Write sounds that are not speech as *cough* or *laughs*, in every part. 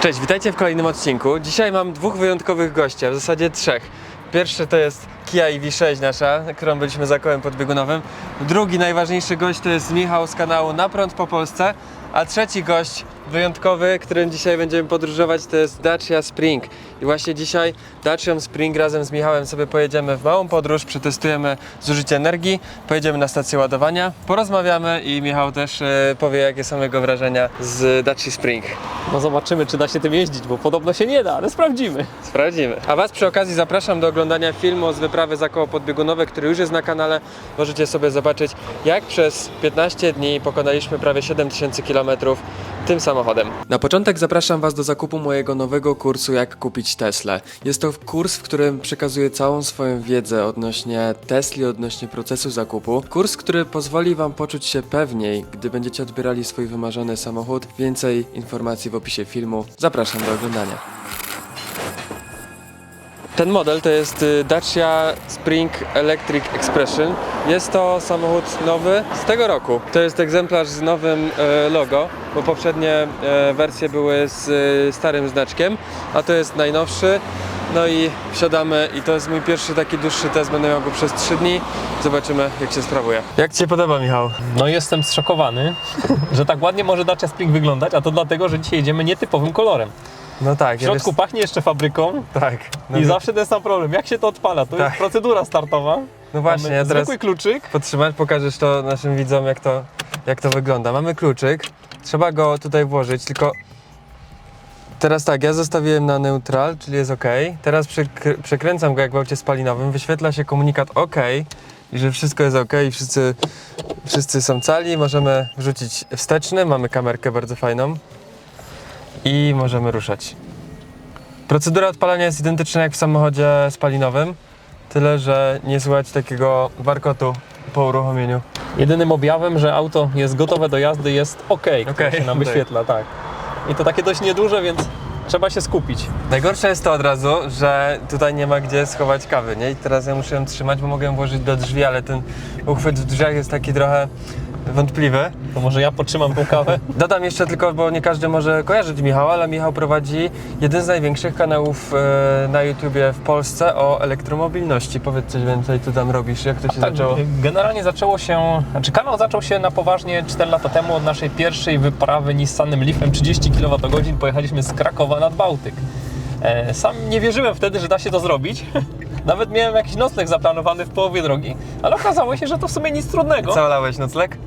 Cześć, witajcie w kolejnym odcinku. Dzisiaj mam dwóch wyjątkowych gości, a w zasadzie trzech. Pierwszy to jest Kia EV6 nasza, którą byliśmy za kołem podbiegunowym. Drugi najważniejszy gość to jest Michał z kanału Na Prąd po Polsce. A trzeci gość wyjątkowy, którym dzisiaj będziemy podróżować, to jest Dacia Spring. I właśnie dzisiaj Dacia Spring razem z Michałem sobie pojedziemy w małą podróż, przetestujemy zużycie energii, pojedziemy na stację ładowania, porozmawiamy i Michał też e, powie, jakie są jego wrażenia z Dacia Spring. No zobaczymy, czy da się tym jeździć, bo podobno się nie da, ale sprawdzimy. Sprawdzimy. A Was przy okazji zapraszam do oglądania filmu z wyprawy za koło podbiegunowe, który już jest na kanale. Możecie sobie zobaczyć, jak przez 15 dni pokonaliśmy prawie 7000 km tym samochodem. Na początek zapraszam Was do zakupu mojego nowego kursu Jak kupić Tesla. Jest to kurs, w którym przekazuję całą swoją wiedzę odnośnie Tesli, odnośnie procesu zakupu. Kurs, który pozwoli Wam poczuć się pewniej, gdy będziecie odbierali swój wymarzony samochód. Więcej informacji w opisie filmu. Zapraszam do oglądania. Ten model to jest y, Dacia Spring Electric Expression. Jest to samochód nowy z tego roku. To jest egzemplarz z nowym e, logo, bo poprzednie e, wersje były z starym znaczkiem, a to jest najnowszy. No i wsiadamy i to jest mój pierwszy taki dłuższy test, będę miał go przez 3 dni. Zobaczymy jak się sprawuje. Jak Ci się podoba Michał? No jestem zszokowany, że tak ładnie może Dacia Spring wyglądać, a to dlatego, że dzisiaj jedziemy nietypowym kolorem. No tak. W środku pachnie jeszcze fabryką Tak. No, i to- zawsze ten sam problem. Jak się to odpala? To Tak. jest procedura startowa. no właśnie, Mamy ja teraz... zwykły kluczyk. podtrzymać, pokażesz to naszym widzom, jak to, jak to wygląda. Mamy kluczyk, trzeba go tutaj włożyć, tylko teraz tak, ja zostawiłem na neutral, czyli jest ok. Teraz przekr- przekręcam go jak w aucie spalinowym, wyświetla się komunikat ok i że wszystko jest ok i wszyscy, wszyscy są cali. Możemy wrzucić wsteczny, mamy kamerkę bardzo fajną i możemy ruszać. Procedura odpalania jest identyczna jak w samochodzie spalinowym, tyle że nie słychać takiego warkotu po uruchomieniu. Jedynym objawem, że auto jest gotowe do jazdy jest OK, które Okej, się nam wyświetla, tak. I to takie dość nieduże, więc trzeba się skupić. Najgorsze jest to od razu, że tutaj nie ma gdzie schować kawy, nie? I teraz ja muszę ją trzymać, bo mogę ją włożyć do drzwi, ale ten uchwyt w drzwiach jest taki trochę wątpliwy. To może ja podtrzymam tą kawę? *laughs* Dodam jeszcze tylko, bo nie każdy może kojarzyć Michała, ale Michał prowadzi jeden z największych kanałów e, na YouTubie w Polsce o elektromobilności. Powiedz coś więcej, co tam robisz, jak to się Tak, zaczęło? generalnie zaczęło się, znaczy kanał zaczął się na poważnie 4 lata temu od naszej pierwszej wyprawy Nissanem Leafem 30 kWh. Pojechaliśmy z Krakowa nad Bałtyk. E, Sam nie wierzyłem wtedy, że da się to zrobić. *laughs* Nawet miałem jakiś nocleg zaplanowany w połowie drogi, ale okazało się, że to w sumie nic trudnego. Co olałeś nocleg?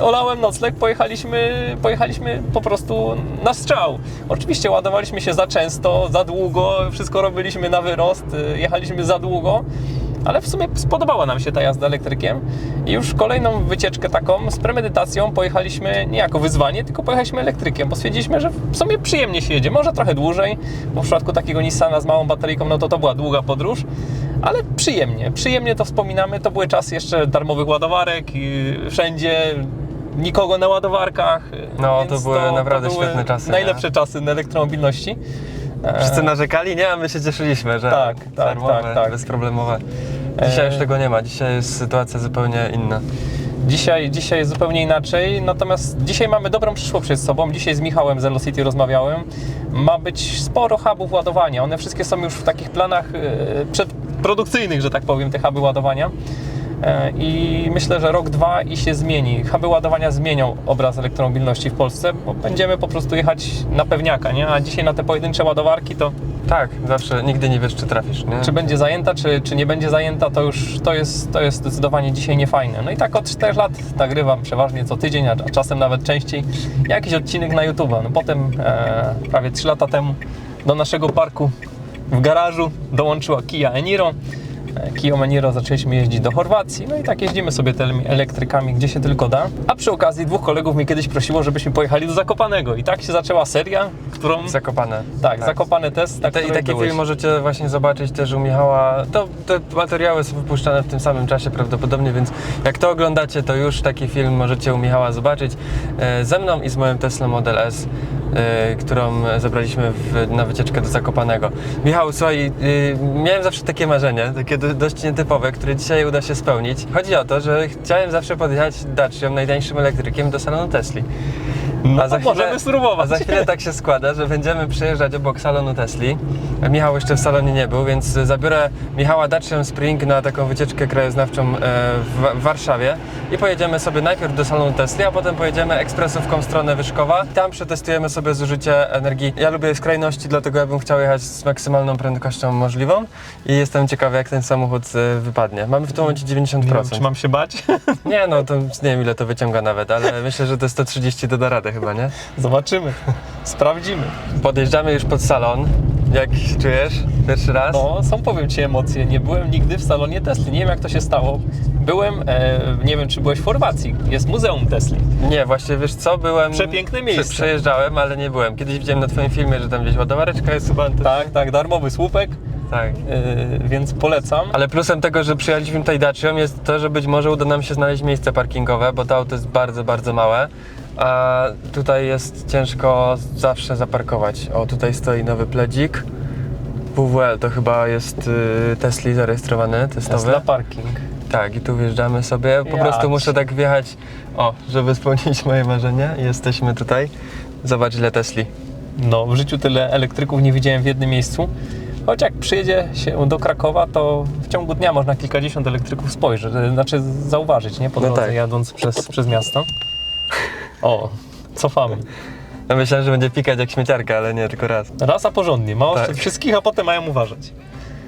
E, olałem nocleg, pojechaliśmy, pojechaliśmy po prostu na strzał. Oczywiście ładowaliśmy się za często, za długo, wszystko robiliśmy na wyrost, e, jechaliśmy za długo, ale w sumie spodobała nam się ta jazda elektrykiem i już kolejną wycieczkę taką z premedytacją pojechaliśmy nie jako wyzwanie, tylko pojechaliśmy elektrykiem, bo stwierdziliśmy, że w sumie przyjemnie się jedzie, może trochę dłużej, bo w przypadku takiego Nissana z małą bateryjką, no to to była długa podróż, ale przyjemnie, przyjemnie to wspominamy, to były czasy jeszcze darmowych ładowarek wszędzie, nikogo na ładowarkach. No, to były naprawdę były świetne czasy, nie? Najlepsze czasy na elektromobilności. E, Wszyscy narzekali, nie? A my się cieszyliśmy, że Tak, tak, darmowe, tak, tak. bezproblemowe. Dzisiaj E, już tego nie ma, dzisiaj jest sytuacja zupełnie inna. Dzisiaj, dzisiaj jest zupełnie inaczej, natomiast dzisiaj mamy dobrą przyszłość przed sobą. Dzisiaj z Michałem z Velocity rozmawiałem. Ma być sporo hubów ładowania. One wszystkie są już w takich planach e, przedprodukcyjnych, że tak powiem, te huby ładowania. E, I myślę, że rok, dwa i się zmieni. Huby ładowania zmienią obraz elektromobilności w Polsce, bo będziemy po prostu jechać na pewniaka, nie? A dzisiaj na te pojedyncze ładowarki to Tak, zawsze, nigdy nie wiesz, czy trafisz, nie? czy będzie zajęta, czy, czy nie będzie zajęta, to już to jest, to jest zdecydowanie dzisiaj niefajne. No i tak od 4 lat nagrywam przeważnie co tydzień, a czasem nawet częściej jakiś odcinek na YouTube. No potem e, prawie 3 lata temu do naszego parku w garażu dołączyła Kia Eniro. Kia Eniro zaczęliśmy jeździć do Chorwacji, no i tak jeździmy sobie tymi elektrykami, gdzie się tylko da. A przy okazji dwóch kolegów mnie kiedyś prosiło, żebyśmy pojechali do Zakopanego i tak się zaczęła seria, którą... Zakopane. tak, Zakopane test, na Te, I taki film możecie właśnie zobaczyć też u Michała. To, te materiały są wypuszczane w tym samym czasie prawdopodobnie, więc jak to oglądacie, to już taki film możecie u Michała zobaczyć. E, ze mną i z moją Tesla Model S, e, którą zabraliśmy w, na wycieczkę do Zakopanego. Michał, słuchaj, e, miałem zawsze takie marzenie, takie dość nietypowe, które dzisiaj uda się spełnić. Chodzi o to, że chciałem zawsze podjechać Dacią, najtańszym elektrykiem, do salonu Tesli. No A za chwilę- możemy A spróbować. za chwilę tak się składa, że będziemy przejeżdżać obok salonu Tesli. Michał jeszcze w salonie nie był, więc zabiorę Michała Dacian Spring na taką wycieczkę krajoznawczą e, w w Warszawie i pojedziemy sobie najpierw do salonu Tesli, a potem pojedziemy ekspresówką w stronę Wyszkowa. Tam przetestujemy sobie zużycie energii. Ja lubię skrajności, dlatego ja bym chciał jechać z maksymalną prędkością możliwą i jestem ciekawy jak ten samochód e, wypadnie. Mamy w tym momencie 90%. Nie wiem, czy mam się bać? Nie no, to nie wiem ile to wyciąga nawet, ale myślę, że te 130 to da radę chyba, nie? Zobaczymy. Sprawdzimy. Podjeżdżamy już pod salon. Jak się czujesz? Pierwszy raz? No, są powiem Ci emocje. Nie byłem nigdy w salonie Tesli. Nie wiem jak to się stało. Byłem, e, nie wiem czy byłeś w Chorwacji. Jest Muzeum Tesli. Nie, właśnie wiesz co, byłem... Przepiękne miejsce. Prze- przejeżdżałem, ale nie byłem. Kiedyś widziałem na twoim filmie, że tam gdzieś ładowareczka jest chyba. Tak. Tak, darmowy słupek, tak. e, więc polecam. Ale plusem tego, że przyjechaliśmy tutaj Dacią jest to, że być może uda nam się znaleźć miejsce parkingowe, bo to auto jest bardzo, bardzo małe. A tutaj jest ciężko zawsze zaparkować. O, tutaj stoi nowy pledzik. WWL to chyba jest y, Tesla zarejestrowany, testowy. Tesla parking. Tak, i tu wjeżdżamy sobie. Po prostu muszę tak wjechać, o, żeby spełnić moje marzenie. Jesteśmy tutaj. Zobacz ile Tesli. No, w życiu tyle elektryków nie widziałem w jednym miejscu. Choć jak przyjedzie się do Krakowa, to w ciągu dnia można kilkadziesiąt elektryków spojrzeć, znaczy zauważyć, nie? Po No drodze tak. jadąc przez, przez miasto. O, cofamy. Ja myślałem, że będzie pikać jak śmieciarka, ale nie, tylko raz. Raz a porządnie. Ma Tak. tak. wszystkich, a potem mają uważać.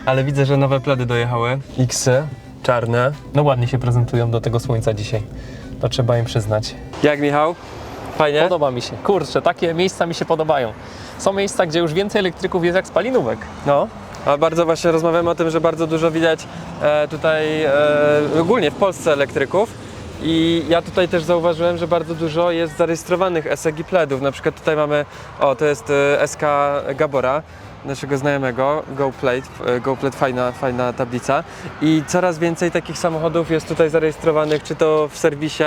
Ale widzę, że nowe pledy dojechały. Xy, czarne. No ładnie się prezentują do tego słońca dzisiaj. To trzeba im przyznać. Jak Michał? Fajnie? Podoba mi się. Kurczę, takie miejsca mi się podobają. Są miejsca, gdzie już więcej elektryków jest jak spalinówek. No. A bardzo właśnie rozmawiamy o tym, że bardzo dużo widać e, tutaj e, ogólnie w Polsce elektryków. I ja tutaj też zauważyłem, że bardzo dużo jest zarejestrowanych SEG pledów. Na przykład tutaj mamy, o to jest e, SK Gabora, naszego znajomego, GoPlate, e, GoPlate fajna, fajna tablica. I coraz więcej takich samochodów jest tutaj zarejestrowanych, czy to w serwisie.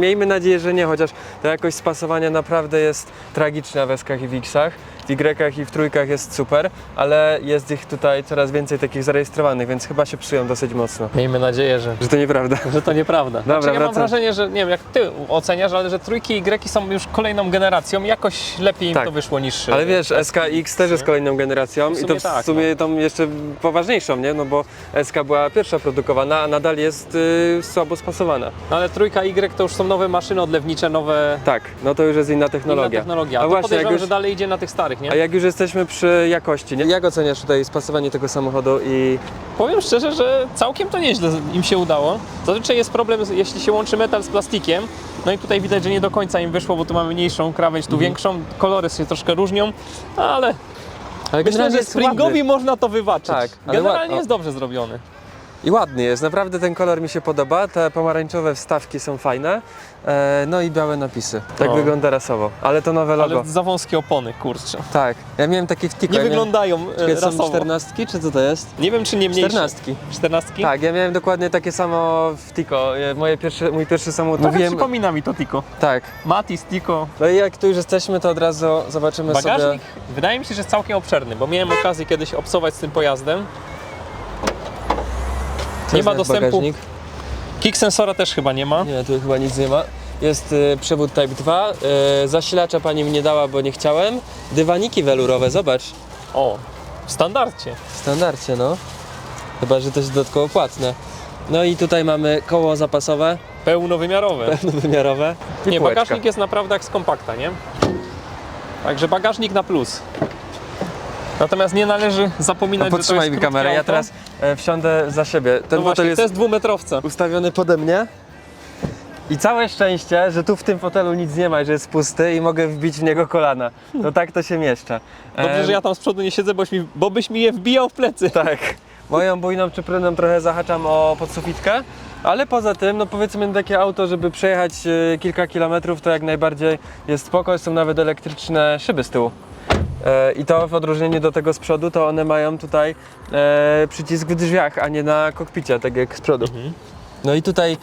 Miejmy nadzieję, że nie, chociaż ta jakość spasowania naprawdę jest tragiczna w SK i w X-ach. W Y i w trójkach jest super, ale jest ich tutaj coraz więcej takich zarejestrowanych, więc chyba się psują dosyć mocno. Miejmy nadzieję, że, Że to nieprawda. że to nieprawda. Dobra, znaczy, ja mam wracam. wrażenie, że nie wiem jak ty oceniasz, ale że trójki i greki są już kolejną generacją. Jakoś lepiej im Tak. to wyszło niż. Ale e, wiesz, SKX też jest kolejną generacją W i to sumie w tak, sumie tą jeszcze poważniejszą, nie? No bo SK była pierwsza produkowana, a nadal jest y, słabo spasowana. No ale trójka Y to już są nowe maszyny odlewnicze, nowe. Tak, no to już jest inna technologia. Inna technologia. A A to właśnie, podejrzewam, jak już- że dalej idzie na tych starych, nie? A jak już jesteśmy przy jakości, nie? jak oceniasz tutaj spasowanie tego samochodu i Powiem szczerze, że całkiem to nieźle im się udało. Zazwyczaj jest problem, jeśli się łączy metal z plastikiem. No i tutaj widać, że nie do końca im wyszło, bo tu mamy mniejszą krawędź, Mhm. tu większą. Kolory się troszkę różnią, ale Ale myślę, że Springowi można to wybaczyć. Tak, Generalnie ład- jest dobrze zrobiony. I ładny jest, naprawdę ten kolor mi się podoba, te pomarańczowe wstawki są fajne, e, no i białe napisy. Tak O. wygląda rasowo, ale to nowe logo. Ale za wąskie opony, kurczę. Tak, ja miałem takie w Tico. Nie ja miałem- wyglądają e, Czekaj, są rasowo. czternastki, czy co to jest? Nie wiem, czy nie mniejsze. Czternastki. Czternastki? Tak, ja miałem dokładnie takie samo w Tico. E, Moje pierwsze, mój pierwszy samochód. Trochę Mówiłem, przypomina mi to Tico. tak. Matis, Tico. No i jak tu już jesteśmy, to od razu zobaczymy Bagażnik sobie. wydaje mi się, że jest całkiem obszerny, bo miałem okazję kiedyś obsować z tym pojazdem. Nie ma dostępu. bagażnik? Kick sensora też chyba nie ma. Nie, tu chyba nic nie ma. Jest y, przewód Type 2, y, zasilacza pani mi nie dała, bo nie chciałem. Dywaniki welurowe, zobacz. O, w standardzie. W standardzie, no. Chyba, że to jest dodatkowo płatne. No i tutaj mamy koło zapasowe, Pełnowymiarowe. pełnowymiarowe. I Nie, półeczka. bagażnik jest naprawdę jak z kompakta, nie? Także bagażnik na plus. Natomiast nie należy No, zapominać, że to podtrzymaj jest mi kamerę, ja teraz e, wsiądę za siebie. Ten No fotel jest to jest dwumetrowca. ustawiony pode mnie. I całe szczęście, że tu w tym fotelu nic nie ma, że jest pusty i mogę wbić w niego kolana. No tak to się mieszcza. Dobrze, Em, że ja tam z przodu nie siedzę, boś mi, bo byś mi je wbijał w plecy. Tak. Moją bujną czypryną trochę zahaczam o podsufitkę, ale poza tym, no powiedzmy takie auto, żeby przejechać e, kilka kilometrów, to jak najbardziej jest spoko. Są nawet elektryczne szyby z tyłu. E, I to w odróżnieniu do tego z przodu, to one mają tutaj e, przycisk w drzwiach, a nie na kokpicie, tak jak z przodu. No i tutaj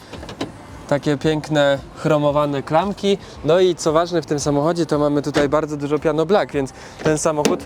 takie piękne chromowane klamki. No i co ważne w tym samochodzie, to mamy tutaj bardzo dużo piano black, więc ten samochód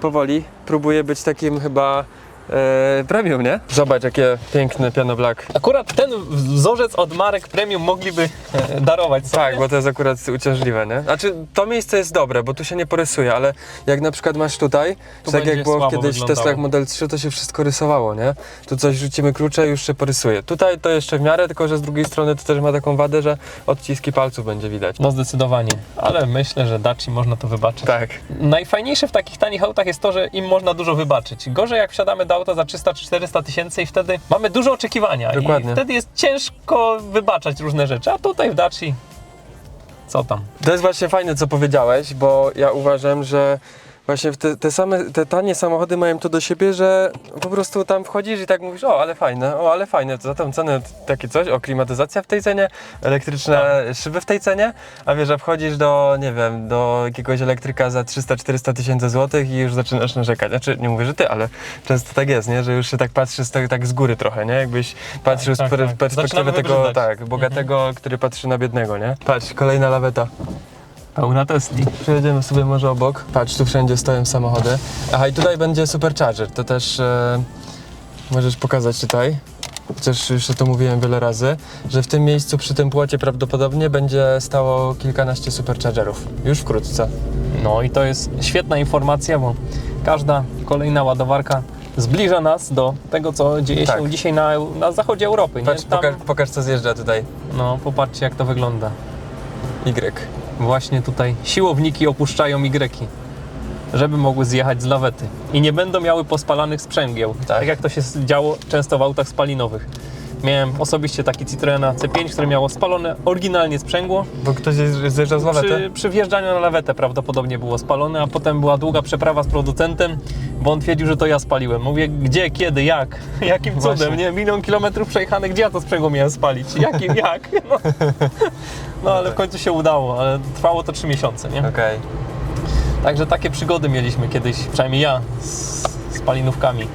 powoli próbuje być takim chyba e, premium, nie? Zobacz, jakie piękne piano black. Akurat ten wzorzec od marek premium mogliby e, darować sobie. Tak, bo to jest akurat uciążliwe, nie? Znaczy, to miejsce jest dobre, bo tu się nie porysuje, ale jak na przykład masz tutaj, Tu tak jak będzie było słabo kiedyś w wyglądało. testach Model 3, to się wszystko rysowało, nie? Tu coś rzucimy klucze już się porysuje. Tutaj to jeszcze w miarę, tylko że z drugiej strony to też ma taką wadę, że odciski palców będzie widać. No zdecydowanie, ale myślę, że Daci można to wybaczyć. Tak. Najfajniejsze w takich tanich autach jest to, że im można dużo wybaczyć. Gorzej jak wsiadamy do auta za 300 czy 400 tysięcy i wtedy mamy dużo oczekiwania Dokładnie. i wtedy jest ciężko wybaczać różne rzeczy, a tutaj w Daci co tam? To jest właśnie fajne, co powiedziałeś, bo ja uważam, że właśnie te, te same, te tanie samochody mają to do siebie, że po prostu tam wchodzisz i tak mówisz, o ale fajne, o ale fajne, to za tą cenę takie coś, o klimatyzacja w tej cenie, elektryczne szyby w tej cenie, a wiesz, że wchodzisz do, nie wiem, do jakiegoś elektryka za 300-400 tysięcy złotych i już zaczynasz narzekać. Znaczy, nie mówię, że ty, ale często tak jest, nie? Że już się tak patrzy z tego, tak z góry trochę, nie? Jakbyś patrzył tak, z per- tak. perspektywy tego, tak, bogatego, który patrzy na biednego, nie? Patrz, kolejna laweta. Pełna Tesli. Przejedziemy sobie może obok. Patrz, tu wszędzie stoją samochody. Aha, i tutaj będzie supercharger. To też e, możesz pokazać tutaj. Chociaż już o to mówiłem wiele razy, że w tym miejscu przy tym płocie prawdopodobnie będzie stało kilkanaście superchargerów. Już wkrótce. No i to jest świetna informacja, bo każda kolejna ładowarka zbliża nas do tego, co dzieje się Tak. dzisiaj na, na zachodzie Europy. Patrz, nie? Tam, pokaż, pokaż co zjeżdża tutaj. no, popatrzcie jak to wygląda. Y. Właśnie tutaj siłowniki opuszczają Y, żeby mogły zjechać z lawety i nie będą miały pospalanych sprzęgieł, tak, Tak. jak to się działo często w autach spalinowych. Miałem osobiście taki Citroena C5, które miało spalone oryginalnie sprzęgło. Bo ktoś zjeżdż- zjeżdżał z lawety? Przy, przy wjeżdżaniu na lawetę prawdopodobnie było spalone, a potem była długa przeprawa z producentem, bo on twierdził, że to ja spaliłem. Mówię, gdzie, kiedy, jak? *laughs* Jakim cudem, Właśnie. nie? Milion kilometrów przejechanych, gdzie ja to sprzęgło miałem spalić? Jakim, jak? *laughs* *laughs* No, no ale w końcu się udało, ale trwało to trzy miesiące, nie? Okej. Także takie przygody mieliśmy kiedyś, przynajmniej ja, z, z palinówkami.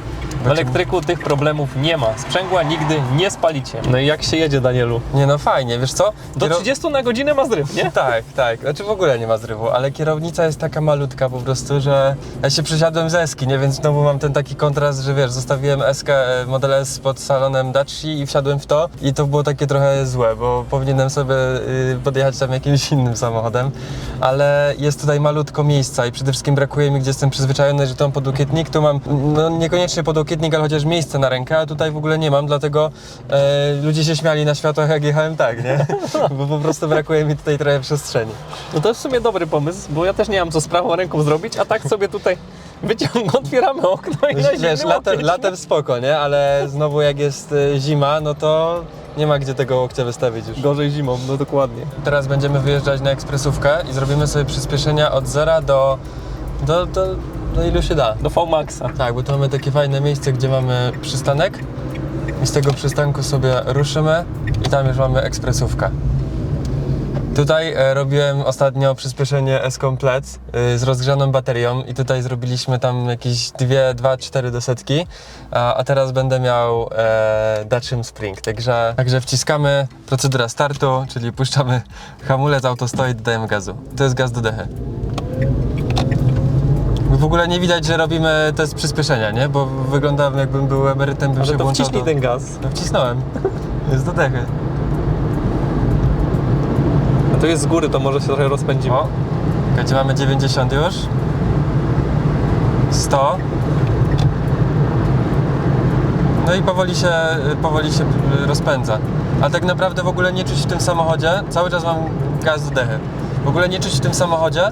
W elektryku tych problemów nie ma. Sprzęgła nigdy nie spalicie. No i jak się jedzie, Danielu? Nie no fajnie, wiesz co? Do Kiero- 30 na godzinę ma zryw, nie? Tak, tak. Znaczy w ogóle nie ma zrywu, ale kierownica jest taka malutka po prostu, że ja się przesiadłem z Eski, nie? Więc znowu mam ten taki kontrast, że wiesz, zostawiłem Eskę, e, Model S pod salonem Daci i wsiadłem w to i to było takie trochę złe, bo powinienem sobie y, podjechać tam jakimś *laughs* innym samochodem, ale jest tutaj malutko miejsca i przede wszystkim brakuje mi, gdzie jestem przyzwyczajony, że tu mam podłokietnik, tu mam, no niekoniecznie podłokietnik, ale chociaż miejsce na rękę, a tutaj w ogóle nie mam, dlatego e, ludzie się śmiali na światłach, jak jechałem tak, nie? *laughs* Bo po prostu brakuje mi tutaj trochę przestrzeni. No to jest w sumie dobry pomysł, bo ja też nie mam co z prawą ręką zrobić, a tak sobie tutaj wyciągamy, otwieramy okno i na Wiesz, latem, latem spoko, nie? Ale znowu jak jest e, zima, no to nie ma gdzie tego łokcia wystawić już. Gorzej zimą, no dokładnie. Teraz będziemy wyjeżdżać na ekspresówkę i zrobimy sobie przyspieszenia od zera do, do, do, do ilu się da. Do V-Maxa. Tak, bo tu mamy takie fajne miejsce, gdzie mamy przystanek i z tego przystanku sobie ruszymy i tam już mamy ekspresówkę. Tutaj e, robiłem ostatnio przyspieszenie S-Komplet e, z rozgrzaną baterią i tutaj zrobiliśmy tam jakieś 2-4 do setki, a, a teraz będę miał e, Dacium Spring, także, także wciskamy procedura startu, czyli puszczamy hamulec, auto stoi, dodajemy gazu. To jest gaz do dechy. W ogóle nie widać, że robimy test przyspieszenia, nie? Bo wyglądam jakbym był emerytem, bym Ale się to włączał wciśnij do... ten gaz. No, Wcisnąłem. *laughs* Jest do dechy. A to jest z góry, to może się trochę rozpędzimy. O, gdzie mamy 90 już. 100. No i powoli się, powoli się rozpędza. A tak naprawdę w ogóle nie czuć w tym samochodzie, cały czas mam gaz do dechy. W ogóle nie czuć w tym samochodzie,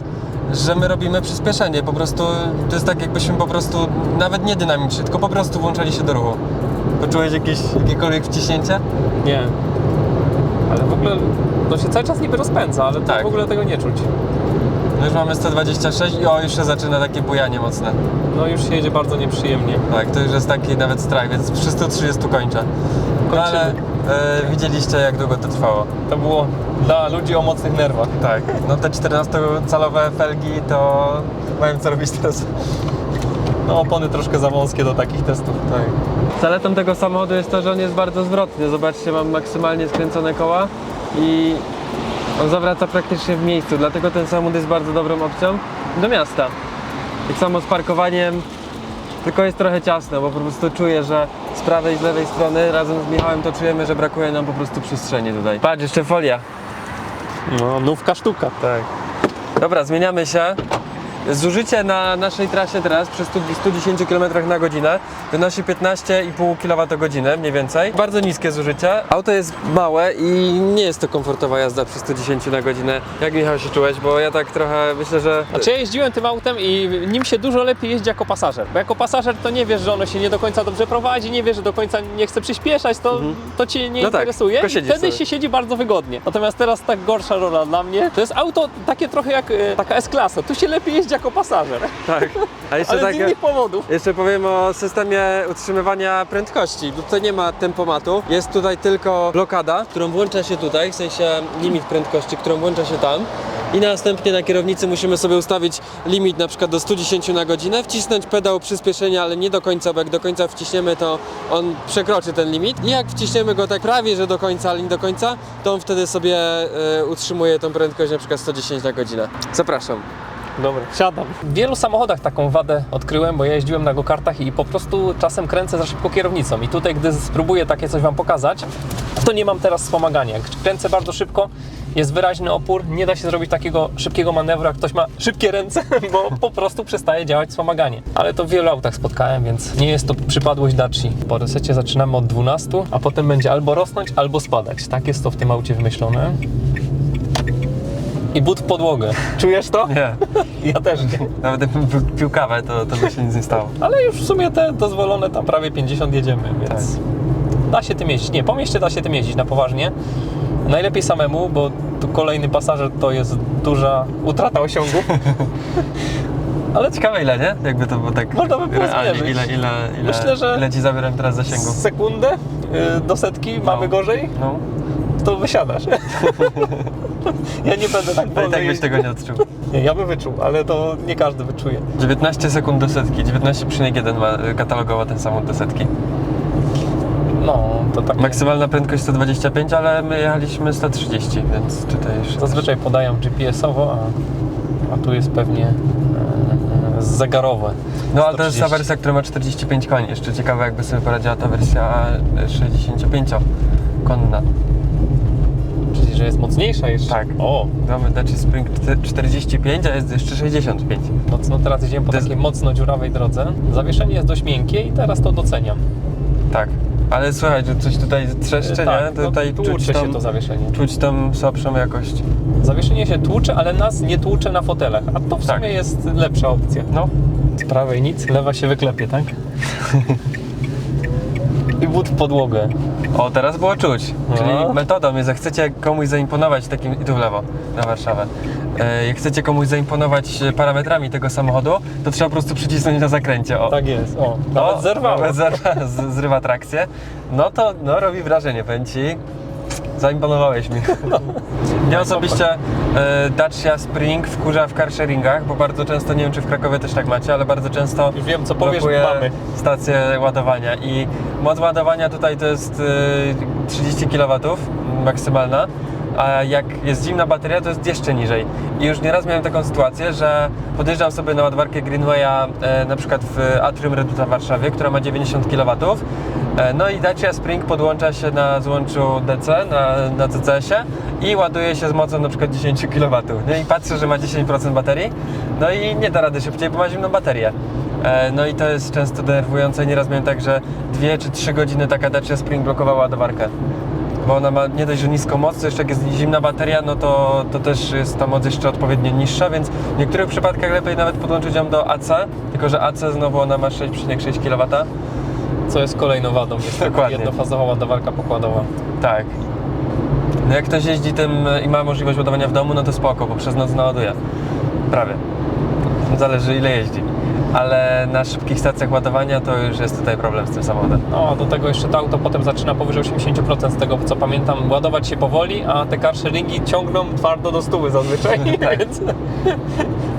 że my robimy przyspieszenie. Po prostu to jest tak jakbyśmy po prostu nawet nie dynamicznie, tylko po prostu włączali się do ruchu. Poczułeś jakieś, jakiekolwiek wciśnięcie? Nie. Ale w ogóle to się cały czas niby rozpędza, ale tak. W ogóle tego nie czuć. No już mamy 126 i o, już się zaczyna takie bujanie mocne. No już się jedzie bardzo nieprzyjemnie. Tak, to już jest taki nawet strach, więc przy 130 kończę. No ale e, widzieliście jak długo to trwało. To było dla ludzi o mocnych nerwach. Tak. No te 14-calowe felgi to mają co robić teraz. No opony troszkę za wąskie do takich testów. Tak. Zaletą tego samochodu jest to, że on jest bardzo zwrotny. Zobaczcie, mam maksymalnie skręcone koła i on zawraca praktycznie w miejscu, dlatego ten samochód jest bardzo dobrą opcją do miasta. Tak samo z parkowaniem tylko jest trochę ciasno, bo po prostu czuję, że z prawej i z lewej strony razem z Michałem to czujemy, że brakuje nam po prostu przestrzeni tutaj. Patrz, jeszcze folia. No, nówka sztuka. Tak. Dobra, zmieniamy się. Zużycie na naszej trasie teraz przy 100 110 km na godzinę wynosi 15,5 kWh mniej więcej. Bardzo niskie zużycie. Auto jest małe i nie jest to komfortowa jazda przy 110 na godzinę. Jak Michał się czułeś? Bo ja tak trochę myślę, że... Znaczy ja jeździłem tym autem i nim się dużo lepiej jeździ jako pasażer. Bo jako pasażer to nie wiesz, że ono się nie do końca dobrze prowadzi, nie wiesz, że do końca nie chce przyspieszać, to, to cię nie No tak, interesuje. tylko I wtedy sobie. się siedzi bardzo wygodnie. Natomiast teraz tak gorsza rola dla mnie. To jest auto takie trochę jak e, taka S-klasa. Tu się lepiej jeździ jako pasażer. Tak. A jeszcze Ale z takie... innych powodów. Jeszcze powiem o systemie utrzymywania prędkości. Tutaj nie ma tempomatu, jest tutaj tylko blokada, którą włącza się tutaj, w sensie limit prędkości, którą włącza się tam. I następnie na kierownicy musimy sobie ustawić limit na przykład do 110 na godzinę, wcisnąć pedał przyspieszenia, ale nie do końca, bo jak do końca wciśniemy, to on przekroczy ten limit. I jak wciśniemy go tak prawie, że do końca, ale nie do końca, to on wtedy sobie e, utrzymuje tą prędkość na przykład 110 na godzinę. Zapraszam. Dobra, siadam. W wielu samochodach taką wadę odkryłem, bo ja jeździłem na go-kartach i po prostu czasem kręcę za szybko kierownicą. I tutaj, gdy spróbuję takie coś Wam pokazać, to nie mam teraz wspomagania. Kręcę bardzo szybko, jest wyraźny opór, nie da się zrobić takiego szybkiego manewru, jak ktoś ma szybkie ręce, *laughs* bo po prostu przestaje działać wspomaganie. Ale to w wielu autach spotkałem, więc nie jest to przypadłość Daci. Po resecie zaczynamy od 12, a potem będzie albo rosnąć, albo spadać. Tak jest to w tym aucie wymyślone. I but w podłogę. Czujesz to? Nie. Ja też nie. Nawet jakbym pił- pił kawę, to, to by się nic nie stało. Ale już w sumie te dozwolone tam prawie 50 jedziemy, więc da się tym jeździć. Nie, po mieście da się tym jeździć na poważnie. Najlepiej samemu, bo tu kolejny pasażer to jest duża utrata osiągu. *laughs* Ale Ciekawe ile, nie? Jakby to było tak Można by realnie, ile, ile, ile, Myślę, że- ile ci zabieram teraz zasięgu. sekundę y, do setki mamy gorzej, No, to wysiadasz. *laughs* ja nie będę tak ale wolno tak byś tego nie odczuł. Nie, ja bym wyczuł, ale to nie każdy wyczuje. 19 sekund do setki, 19,1 ma katalogowo ten samochód do setki. No, to tak. Maksymalna prędkość 125, ale my jechaliśmy 130, więc tutaj jeszcze... Zazwyczaj podają GPS-owo, a, a tu jest pewnie e, e, zegarowe. No ale to jest ta 130. wersja, która ma 45 koni. Jeszcze ciekawe jakby sobie poradziła ta wersja 65-konna. Że jest mocniejsza jeszcze. Tak. O, Mamy Dacia Spring 45, a jest jeszcze 65. mocno teraz jedziemy po To jest- takiej mocno dziurawej drodze. Zawieszenie jest dość miękkie i teraz to doceniam. Tak. Ale słuchaj, że coś tutaj trzeszcze, tak, nie? Tutaj no, czuć tłucze tam, się to zawieszenie. czuć tam słabszą jakość. Zawieszenie się tłucze, ale nas nie tłucze na fotelach, a to w Tak. sumie jest lepsza opcja. No, Z prawej nic, lewa się wyklepie, tak? *laughs* I but w podłogę. o teraz było czuć. No. Czyli metodą jest, jak chcecie komuś zaimponować takim, i tu w lewo, na Warszawę. E, jak chcecie komuś zaimponować e, parametrami tego samochodu, to trzeba po prostu przycisnąć na zakręcie. O. Tak jest, o. No, Nawet zerwało. Nawet zerwa, z- zrywa trakcję. No to no, robi wrażenie, powiem Ci. Zaimponowałeś mi. *laughs* Mnie osobiście e, Dacia Spring wkurza w carsharingach, bo bardzo często, nie wiem czy w Krakowie też tak macie, ale bardzo często Już wiem, co powiesz, blokuje mamy. stację ładowania i moc ładowania tutaj to jest e, 30 kW maksymalna, a jak jest zimna bateria, to jest jeszcze niżej. I już nieraz miałem taką sytuację, że podjeżdżam sobie na ładowarkę Greenwaya e, na przykład w Atrium Reduta w Warszawie, która ma 90 kW. E, no i Dacia Spring podłącza się na złączu DC, na, na CCS-ie i ładuje się z mocą na przykład 10 kW. No i patrzę, że ma 10% baterii, no i nie da rady szybciej, bo ma zimną baterię. E, No i to jest często denerwujące. Nieraz miałem tak, że 2 czy 3 godziny taka Dacia Spring blokowała ładowarkę. Bo ona ma nie dość, że niską moc, to jeszcze jak jest zimna bateria, no to, to też jest ta moc jeszcze odpowiednio niższa, więc w niektórych przypadkach lepiej nawet podłączyć ją do AC, tylko że AC znowu ona ma 6,6 kW. Co jest kolejną wadą, niestety. Dokładnie. Jednofazowa ładowarka pokładowa. Tak. No jak ktoś jeździ tym i ma możliwość ładowania w domu, no to spoko, bo przez noc naładuje. Prawie. Zależy ile jeździ. Ale na szybkich stacjach ładowania to już jest tutaj problem z tym samochodem. No, do tego jeszcze to auto potem zaczyna powyżej 80% z tego, co pamiętam, ładować się powoli, a te carsharingi ciągną twardo do stówy zazwyczaj, *laughs* Tak. więc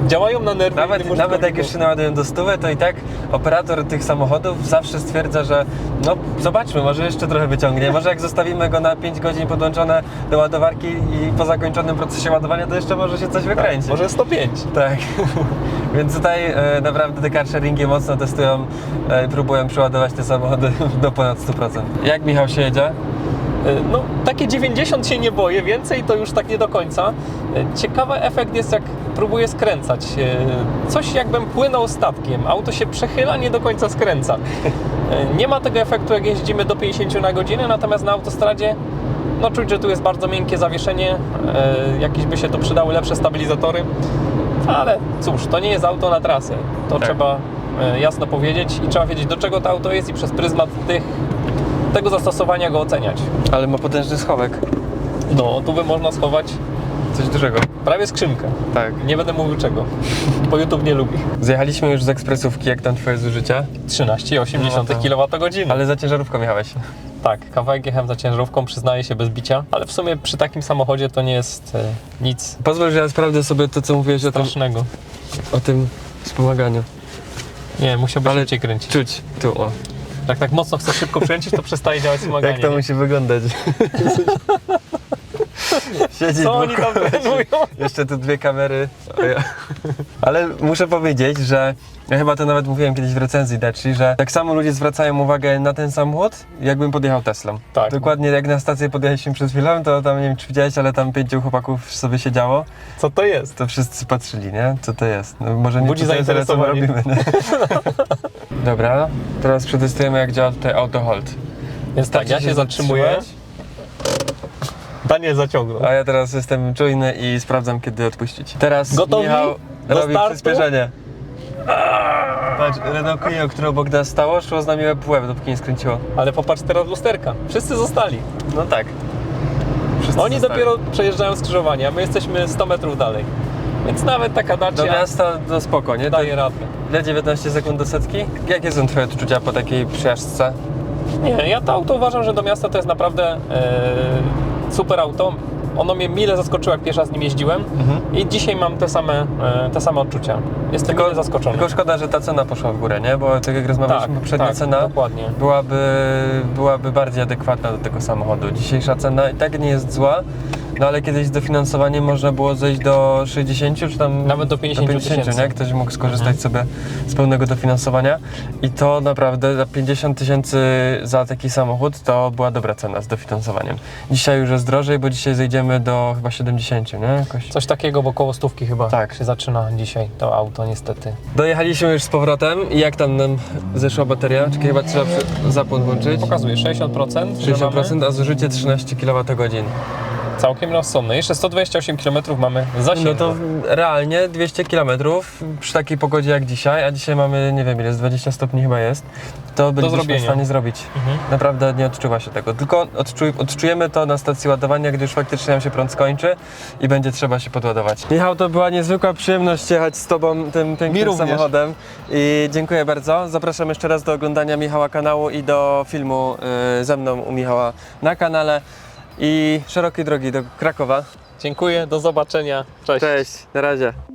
działają na nerwy Nawet, nawet jak już się naładują do stówy, to i tak operator tych samochodów zawsze stwierdza, że no zobaczmy, może jeszcze trochę wyciągnie. Może jak zostawimy go na 5 godzin podłączone do ładowarki i po zakończonym procesie ładowania, to jeszcze może się coś wykręci. Może 105. Tak. *laughs* Więc tutaj e, naprawdę te car sharingi mocno testują e, i próbują przeładować te samochody *laughs* do ponad 100%. Jak Michał się jedzie? E, No, takie 90 się nie boję, więcej to już tak nie do końca. E, Ciekawy efekt jest, jak próbuję skręcać. E, Coś jakbym płynął statkiem. Auto się przechyla, nie do końca skręca. Nie ma tego efektu, jak jeździmy do 50 na godzinę, natomiast na autostradzie no, czuć, że tu jest bardzo miękkie zawieszenie. Jakieś by się tu przydały lepsze stabilizatory. Ale cóż, to nie jest auto na trasę. To Tak. trzeba jasno powiedzieć i trzeba wiedzieć, do czego to auto jest i przez pryzmat tych, tego zastosowania go oceniać. Ale ma potężny schowek. No, tu by można schować Coś dużego. prawie skrzynkę. Tak. Nie będę mówił czego, bo YouTube nie lubi. Zjechaliśmy już z ekspresówki, jak tam twoje zużycia? 13,8 No kWh. Ale za ciężarówką jechałeś. Tak, kawałek jechałem za ciężarówką, przyznaję się bez bicia, ale w sumie przy takim samochodzie to nie jest e, nic Pozwól, że ja sprawdzę sobie to, co mówiłeś o tym, strasznego. o tym wspomaganiu. Nie, musiałby Ale- szybciej kręcić. Czuć, tu o. Jak tak mocno chcesz szybko kręcić, to przestaje działać wspomaganie. Jak to nie? musi wyglądać? *laughs* Siedzi Co oni tam trenują? Jeszcze tu dwie kamery. Ale muszę powiedzieć, że ja chyba to nawet mówiłem kiedyś w recenzji Daci, że tak samo ludzie zwracają uwagę na ten samochód, jakbym podjechał Teslą. Tak. Dokładnie jak na stację podjechaliśmy przed chwilą, to tam nie wiem czy widziałeś, ale tam pięciu chłopaków sobie siedziało, Co to jest? to wszyscy patrzyli, nie? Co to jest? No, może nie Budzi jest, ale co my zainteresowanie. robimy. *laughs* Dobra, teraz przetestujemy jak działa tutaj auto hold. Więc tak, ja Wystarczy się zatrzymuję. Daniel zaciągnął. A ja teraz jestem czujny i sprawdzam kiedy odpuścić. Teraz Gotowi? Michał Do robi startu? przyspieszenie. Patrz, Renault Clio, które obok nas stało, szło z nami łeb w łeb, dopóki nie skręciło. Ale popatrz teraz w lusterka. Wszyscy zostali. No tak. Wszyscy Oni zostali. dopiero przejeżdżają skrzyżowanie, a my jesteśmy 100 metrów dalej. Więc nawet taka Do Dacia miasta to spoko, nie? daje radę. Ile 19 sekund do setki? Jakie są twoje odczucia po takiej przejażdżce? Nie, ja to auto uważam, że do miasta to jest naprawdę e, super auto. Ono mnie mile zaskoczyło, jak pierwszy raz nim jeździłem i dzisiaj mam te same, e, te same odczucia. Jestem mile zaskoczony. tylko szkoda, że ta cena poszła w górę, nie? Bo tak jak rozmawialiśmy, poprzednia tak, cena dokładnie. byłaby, byłaby bardziej adekwatna do tego samochodu. Dzisiejsza cena i tak nie jest zła, no ale kiedyś z dofinansowaniem można było zejść do 60 czy tam Nawet do 50 tysięcy. nie? Ktoś mógł skorzystać sobie z pełnego dofinansowania i to naprawdę za 50 tysięcy za taki samochód to była dobra cena z dofinansowaniem. Dzisiaj już jest drożej, bo dzisiaj zejdziemy do chyba 70, nie? Jakoś. Coś takiego, bo koło stówki chyba Tak. się zaczyna dzisiaj to auto niestety. Dojechaliśmy już z powrotem i jak tam nam zeszła bateria? Czekaj, chyba trzeba zapłon włączyć. Pokazuje 60%, że 60%, mamy a zużycie 13 kWh. Całkiem rozsądne. Jeszcze 128 km mamy zasięgu. No to realnie 200 km przy takiej pogodzie jak dzisiaj, a dzisiaj mamy, nie wiem ile, jest 20 stopni chyba jest, to bylibyśmy w stanie zrobić. Mhm. Naprawdę nie odczuwa się tego, tylko odczuj, odczujemy to na stacji ładowania, gdy już faktycznie nam się prąd skończy i będzie trzeba się podładować. Michał, to była niezwykła przyjemność jechać z Tobą tym pięknym samochodem i dziękuję bardzo. Zapraszam jeszcze raz do oglądania Michała kanału i do filmu y, ze mną u Michała na kanale i szerokiej drogi do Krakowa. Dziękuję, do zobaczenia. Cześć. Cześć, na razie.